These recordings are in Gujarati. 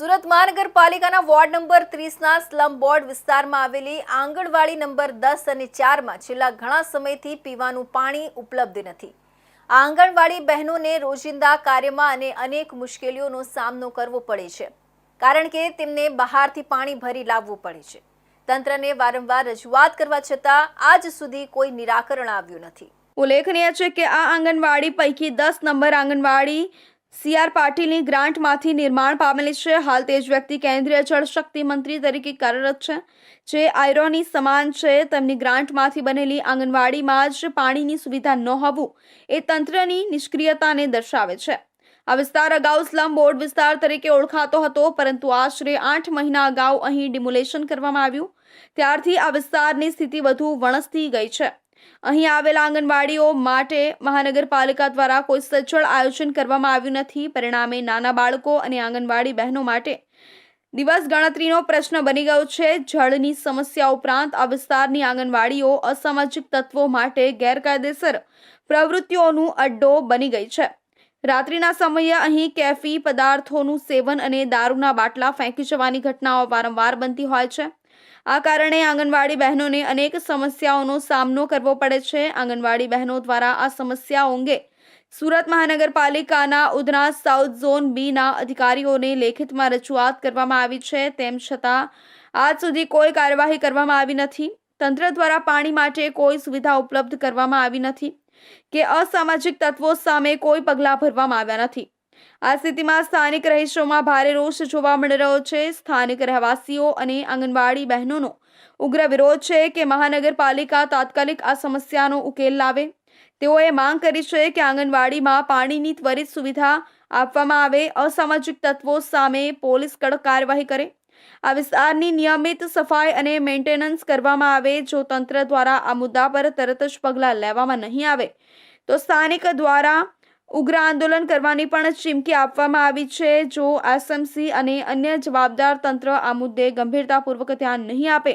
સુરત મહાનગરપાલિકાના વોર્ડ નંબર ત્રીસના સ્લમ બોર્ડ વિસ્તારમાં આવેલી આંગણવાડી નંબર દસ અને ચારમાં છેલ્લા ઘણા સમયથી પીવાનું પાણી ઉપલબ્ધ નથી. આ આંગણવાડી બહેનોને રોજિંદા કાર્યમાં અને અનેક મુશ્કેલીઓનો સામનો કરવો પડે છે, કારણ કે તેમને બહારથી પાણી ભરી લાવવું પડે છે. તંત્રને વારંવાર રજૂઆત કરવા છતાં આજ સુધી કોઈ નિરાકરણ આવ્યું નથી. ઉલ્લેખનીય છે કે આ આંગણવાડી પૈકી દસ નંબર આંગણવાડી સીઆર પાટીલની ગ્રાન્ટમાંથી નિર્માણ પામેલી છે. હાલ તે જ વ્યક્તિ કેન્દ્રીય જળશક્તિ મંત્રી તરીકે કાર્યરત છે, જે આયરોની સમાન છે. તેમની ગ્રાન્ટમાંથી બનેલી આંગણવાડીમાં જ પાણીની સુવિધા ન હોવું એ તંત્રની નિષ્ક્રિયતાને દર્શાવે છે. આ વિસ્તાર અગાઉ સ્લમ બોર્ડ વિસ્તાર તરીકે ઓળખાતો હતો, પરંતુ આશરે આઠ મહિના અગાઉ અહીં ડિમોલેશન કરવામાં આવ્યું. ત્યારથી આ વિસ્તારની સ્થિતિ વધુ વણસતી ગઈ છે. અહીં આવેલા આંગણવાડીઓ માટે મહાનગરપાલિકા દ્વારા કોઈ સચળ આયોજન કરવામાં આવ્યું નથી. પરિણામે નાના બાળકો અને આંગણવાડી બહેનો માટે દિવસ ગણતરીનો પ્રશ્ન બની ગયો છે. જળની સમસ્યા ઉપરાંત આ વિસ્તારની આંગણવાડીઓ અસામાજિક તત્વો માટે ગેરકાયદેસર પ્રવૃત્તિઓનું અડ્ડો બની ગઈ છે. રાત્રિના સમયે અહીં કેફી પદાર્થોનું સેવન અને દારૂના બાટલા ફેંકી જવાની ઘટનાઓ વારંવાર બનતી હોય છે. આ કારણે આંગણવાડી બહેનોને અનેક સમસ્યાઓનો સામનો કરવો પડે છે. આંગણવાડી બહેનો દ્વારા આ સમસ્યાઓ અંગે સુરત મહાનગરપાલિકાના ઉધના સાઉથ ઝોન બીના અધિકારીઓને લેખિતમાં રજૂઆત કરવામાં આવી છે. તેમ છતાં, આજ સુધી કોઈ કાર્યવાહી કરવામાં આવી નથી. તંત્ર દ્વારા પાણી માટે કોઈ સુવિધા ઉપલબ્ધ કરવામાં આવી નથી કે અસામાજિક તત્વો સામે કોઈ પગલાં ભરવામાં આવ્યા નથી. આ સ્થિતિમાં સ્થાનિક રહીશોમાં ભારે રોષ જોવા મળી રહ્યો છે. સ્થાનિક રહેવાસીઓ અને આંગણવાડી બહેનોનો ઉગ્ર વિરોધ છે કે મહાનગરપાલિકા તાત્કાલિક આ સમસ્યાનો ઉકેલ લાવે. તેઓએ માંગ કરી છે કે આંગણવાડીમાં પાણીની ત્વરિત સુવિધા આપવામાં આવે. અસામાજિક તત્વો સામે પોલીસ કડક કાર્યવાહી કરે. આ વિસ્તારની નિયમિત સફાઈ અને મેન્ટેનન્સ કરવામાં આવે. જો તંત્ર દ્વારા આ મુદ્દા પર તરત જ પગલાં લેવામાં નહીં આવે, તો સ્થાનિક દ્વારા ઉગ્ર આંદોલન કરવાની પણ ચીમકી આપવામાં આવી છે. જો એસએમસી અને અન્ય જવાબદાર તંત્ર આ મુદ્દે ગંભીરતાપૂર્વક ધ્યાન નહીં આપે,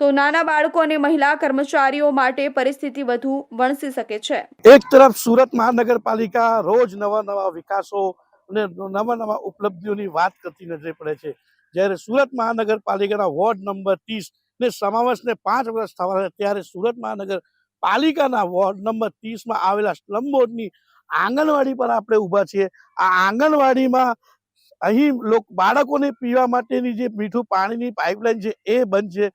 તો નાના બાળકો અને મહિલા કર્મચારીઓ માટે પરિસ્થિતિ વધુ વણસી શકે છે. એક તરફ સુરત મહાનગરપાલિકા રોજ નવા નવા વિકાસો અને નવા નવા ઉપલબ્ધિઓની વાત કરતી નજરે પડે છે. જ્યારે સુરત મહાનગરપાલિકાના વોર્ડ નંબર ત્રીસ ને સમાવેશને પાંચ વર્ષ થવા ત્યારે સુરત મહાનગર પાલિકાના વોર્ડ નંબર ત્રીસમાં આવેલા સ્લમ બોર્ડની આંગણવાડી પર આપણે ઊભા છીએ. આ આંગણવાડીમાં અહીં લોક, બાળકોને પીવા માટેની જે મીઠું પાણીની પાઇપલાઇન છે એ બંધ છે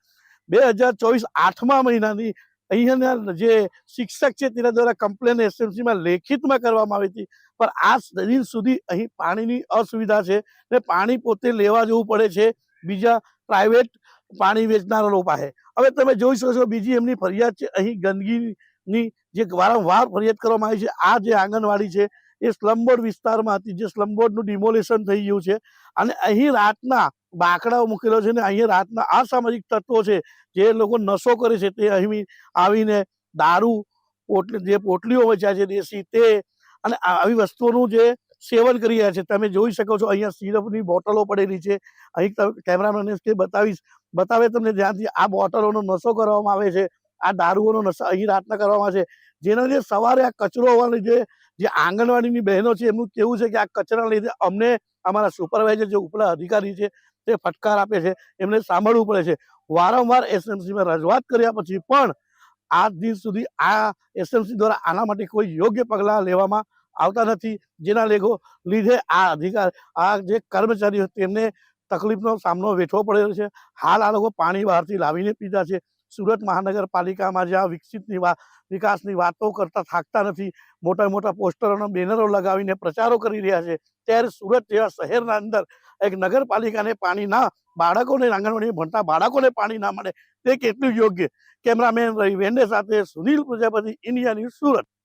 બે હજાર ચોવીસ આઠમા મહિનાની અહીંયાના જે શિક્ષક છે તેના દ્વારા કમ્પ્લેન એસએમસીમાં લેખિતમાં કરવામાં આવી હતી. પણ આ દિન સુધી અહીં પાણીની અસુવિધા છે ને પાણી પોતે લેવા જવું પડે છે બીજા પ્રાઇવેટ પાણી વેચનારા પાસે. હવે તમે જોઈ શકો છો બીજી એમની ફરિયાદ છે અહીં ગંદકીની જે વારંવાર ફરિયાદ કરવામાં આવી છે, આ જે આંગણવાડી છે, એ સ્લમબોર્ડ વિસ્તારમાં હતી, જે સ્લમબોર્ડનું ડિમોલેશન થઈ ગયું છે. અને અહીં રાતના બાકડાઓ મૂકેલો છે ને અહીંયા રાતના અસામાજિક તત્વો છે, જે લોકો નશો કરે છે, તે અહીં આવીને દારૂ પોટલી જે પોટલીઓ વેચ્યા છે, દેશી તે અને આવી વસ્તુઓનું જે સેવન કરી રહ્યા છે. તમે જોઈ શકો છો, અહીંયા સિરપની બોટલો પડેલી છે. અહીં તમે કેમેરામેન કે બતાવીશ, બતાવે તમને જ્યાંથી આ બોટલોનો નશો કરવામાં આવે છે. આ દારૂઓનો નશા અહીં રાતના કરવામાં છે. જેના લીધે સવારે આ કચરો હોવાને લીધે જે આંગણવાડીની બહેનો છે, એમનું કેવું છે કે આ કચરાના લીધે અમને અમારા સુપરવાઇઝર જે ઉપલા અધિકારી છે, તે ફટકાર આપે છે, એમને સાંભળવું પડે છે. વારંવાર એસએમસીમાં રજૂઆત કર્યા પછી પણ આજ દિન સુધી આ એસએમસી દ્વારા આના માટે કોઈ યોગ્ય પગલાં લેવામાં આવતા નથી. જેના લેખો લીધે આ અધિકાર, આ જે કર્મચારીઓ તેમને તકલીફનો સામનો વેઠવો પડેલો છે. હાલ આ લોકો પાણી બહારથી લાવીને પીતા છે. સુરત મહાનગરપાલિકામાં જ્યાં વિકસિતની વા, વિકાસની વાતો કરતા થાકતા નથી, મોટા મોટા પોસ્ટરોના બેનરો લગાવીને પ્રચારો કરી રહ્યા છે, ત્યારે સુરત જેવા શહેરના અંદર એક નગરપાલિકાને પાણી ના, બાળકોને આંગણવાડી ભણતા બાળકોને પાણી ના મળે, તે કેટલું યોગ્ય? કેમેરામેન રવિ વેન્ડે સાથે સુનિલ પ્રજાપતિ, ઇન્ડિયા ન્યૂઝ સુરત.